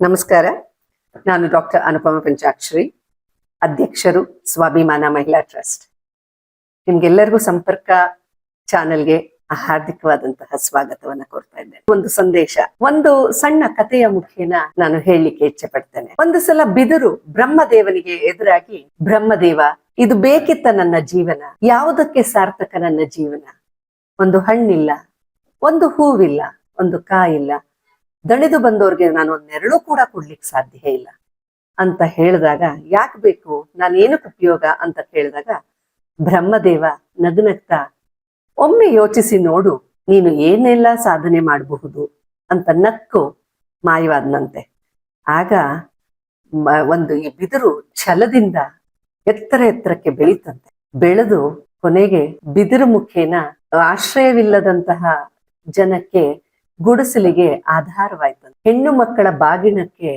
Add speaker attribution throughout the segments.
Speaker 1: ನಮಸ್ಕಾರ. ನಾನು ಡಾಕ್ಟರ್ ಅನುಪಮ ಪಂಚಾಕ್ಷರಿ, ಅಧ್ಯಕ್ಷರು ಸ್ವಾಭಿಮಾನ ಮಹಿಳಾ ಟ್ರಸ್ಟ್. ನಿಮ್ಗೆಲ್ಲರಿಗೂ ಸಂಪರ್ಕ ಚಾನೆಲ್ಗೆ ಹಾರ್ದಿಕವಾದಂತಹ ಸ್ವಾಗತವನ್ನ ಕೊಡ್ತಾ ಇದ್ದೇನೆ. ಒಂದು ಸಂದೇಶ, ಒಂದು ಸಣ್ಣ ಕಥೆಯ ಮುಖೇನ ನಾನು ಹೇಳಲಿಕ್ಕೆ ಇಚ್ಛೆ ಪಡ್ತೇನೆ. ಒಂದು ಸಲ ಬಿದಿರು ಬ್ರಹ್ಮದೇವನಿಗೆ ಎದುರಾಗಿ, ಬ್ರಹ್ಮದೇವ, ಇದು ಬೇಕಿತ್ತ ನನ್ನ ಜೀವನ, ಯಾವುದಕ್ಕೆ ಸಾರ್ಥಕ ನನ್ನ ಜೀವನ? ಒಂದು ಹಣ್ಣಿಲ್ಲ, ಒಂದು ಹೂವಿಲ್ಲ, ಒಂದು ಕಾಯಿಲ್ಲ ದಣಿದು ಬಂದವ್ರಿಗೆ ನಾನು ನೆರಳು ಕೂಡ ಕೊಡ್ಲಿಕ್ಕೆ ಸಾಧ್ಯ ಇಲ್ಲ ಅಂತ ಹೇಳಿದಾಗ, ಯಾಕೆ ಬೇಕು? ನಾನು ಏನಕ್ಕೆ ಉಪಯೋಗ? ಅಂತ ಕೇಳಿದಾಗ, ಬ್ರಹ್ಮದೇವ ನಗುನಗ್ತಾ ಒಮ್ಮೆ ಯೋಚಿಸಿ ನೋಡು, ನೀನು ಏನೆಲ್ಲ ಸಾಧನೆ ಮಾಡಬಹುದು? ಅಂತ ನಕ್ಕು ಮಾಯವಾದನಂತೆ. ಆಗ ಒಂದು ಈ ಬಿದಿರು ಛಲದಿಂದ ಎತ್ತರ ಎತ್ತರಕ್ಕೆ ಬೆಳೀತಂತೆ. ಬೆಳೆದು ಕೊನೆಗೆ ಬಿದಿರು ಮುಖೇನ ಆಶ್ರಯವಿಲ್ಲದಂತಹ ಜನಕ್ಕೆ ಗುಡಿಸಲಿಗೆ ಆಧಾರವಾಯ್ತಂತೆ. ಹೆಣ್ಣು ಮಕ್ಕಳ ಬಾಗಿನಕ್ಕೆ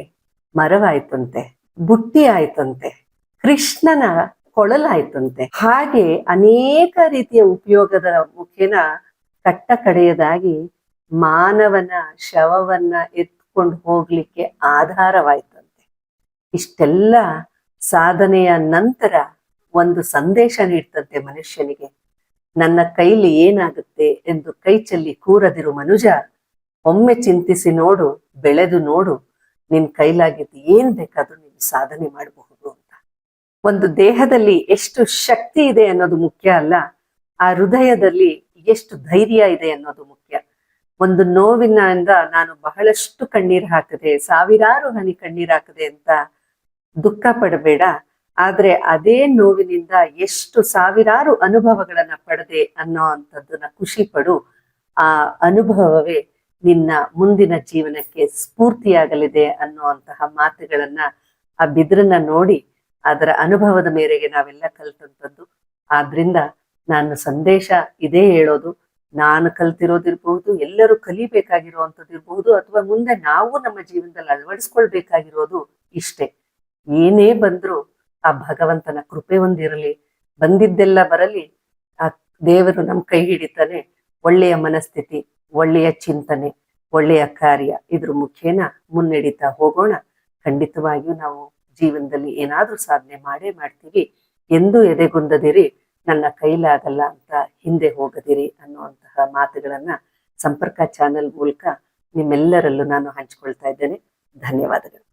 Speaker 1: ಮರವಾಯ್ತಂತೆ, ಬುಟ್ಟಿ ಆಯ್ತಂತೆ, ಕೃಷ್ಣನ ಕೊಳಲಾಯ್ತಂತೆ. ಹಾಗೆ ಅನೇಕ ರೀತಿಯ ಉಪಯೋಗದ ಮುಖೇನ ಕಟ್ಟ ಕಡೆಯದಾಗಿ ಮಾನವನ ಶವವನ್ನ ಎತ್ಕೊಂಡು ಹೋಗ್ಲಿಕ್ಕೆ ಆಧಾರವಾಯ್ತಂತೆ. ಇಷ್ಟೆಲ್ಲ ಸಾಧನೆಯ ನಂತರ ಒಂದು ಸಂದೇಶ ನೀಡ್ತಂತೆ ಮನುಷ್ಯನಿಗೆ, ನನ್ನ ಕೈಲಿ ಏನಾಗುತ್ತೆ ಎಂದು ಕೈ ಚೆಲ್ಲಿ ಕೂರದಿರು ಮನುಜ ಒಮ್ಮೆ ಚಿಂತಿಸಿ ನೋಡು, ಬೆಳೆದು ನೋಡು, ನಿನ್ ಕೈಲಾಗಿದ್ದು ಏನ್ ಬೇಕಾದ್ರೂ ನೀನು ಸಾಧನೆ ಮಾಡಬಹುದು ಅಂತ. ಒಂದು ದೇಹದಲ್ಲಿ ಎಷ್ಟು ಶಕ್ತಿ ಇದೆ ಅನ್ನೋದು ಮುಖ್ಯ ಅಲ್ಲ, ಆ ಹೃದಯದಲ್ಲಿ ಎಷ್ಟು ಧೈರ್ಯ ಇದೆ ಅನ್ನೋದು ಮುಖ್ಯ. ಒಂದು ನೋವಿನಿಂದ ನಾನು ಬಹಳಷ್ಟು ಕಣ್ಣೀರ್ ಹಾಕದೆ, ಸಾವಿರಾರು ಹನಿ ಕಣ್ಣೀರ್ ಹಾಕದೆ ಅಂತ ದುಃಖ ಪಡಬೇಡ. ಆದ್ರೆ ಅದೇ ನೋವಿನಿಂದ ಎಷ್ಟು ಸಾವಿರಾರು ಅನುಭವಗಳನ್ನ ಪಡೆದೆ ಅನ್ನೋ ಅಂಥದ್ದನ್ನ ಖುಷಿ ಪಡು, ಆ ಅನುಭವವೇ ನಿನ್ನ ಮುಂದಿನ ಜೀವನಕ್ಕೆ ಸ್ಫೂರ್ತಿಯಾಗಲಿದೆ ಅನ್ನುವಂತಹ ಮಾತುಗಳನ್ನ ಆ ಬಿದ್ರನ್ನ ನೋಡಿ ಅದರ ಅನುಭವದ ಮೇರೆಗೆ ನಾವೆಲ್ಲ ಕಲ್ತಂಥದ್ದು. ಆದ್ರಿಂದ ನಾನು ಸಂದೇಶ ಇದೇ ಹೇಳೋದು. ನಾನು ಕಲ್ತಿರೋದಿರ್ಬಹುದು, ಎಲ್ಲರೂ ಕಲಿಬೇಕಾಗಿರುವಂಥದ್ದು ಇರಬಹುದು ಅಥವಾ ಮುಂದೆ ನಾವು ನಮ್ಮ ಜೀವನದಲ್ಲಿ ಅಳವಡಿಸ್ಕೊಳ್ಬೇಕಾಗಿರೋದು ಇಷ್ಟೇ. ಏನೇ ಬಂದ್ರು ಆ ಭಗವಂತನ ಕೃಪೆ ಒಂದಿರಲಿ, ಬಂದಿದ್ದೆಲ್ಲ ಬರಲಿ, ಆ ದೇವರು ನಮ್ಮ ಕೈ ಹಿಡಿತಾನೆ ಒಳ್ಳೆಯ ಮನಸ್ಥಿತಿ. ಒಳ್ಳೆಯ ಚಿಂತನೆ, ಒಳ್ಳೆಯ ಕಾರ್ಯ ಇದ್ರ ಮುಖೇನ ಮುನ್ನಡೀತಾ ಹೋಗೋಣ. ಖಂಡಿತವಾಗಿಯೂ ನಾವು ಜೀವನದಲ್ಲಿ ಏನಾದ್ರೂ ಸಾಧನೆ ಮಾಡೇ ಮಾಡ್ತೀವಿ. ಎಂದೂ ಎದೆಗುಂದದಿರಿ, ನನ್ನ ಕೈಲಾಗಲ್ಲ ಅಂತ ಹಿಂದೆ ಹೋಗದಿರಿ ಅನ್ನುವಂತಹ ಮಾತುಗಳನ್ನ ಸಂಪರ್ಕ ಚಾನೆಲ್ ಮೂಲಕ ನಿಮ್ಮೆಲ್ಲರಲ್ಲೂ ನಾನು ಹಂಚಿಕೊಳ್ತಾ ಇದ್ದೇನೆ. ಧನ್ಯವಾದಗಳು.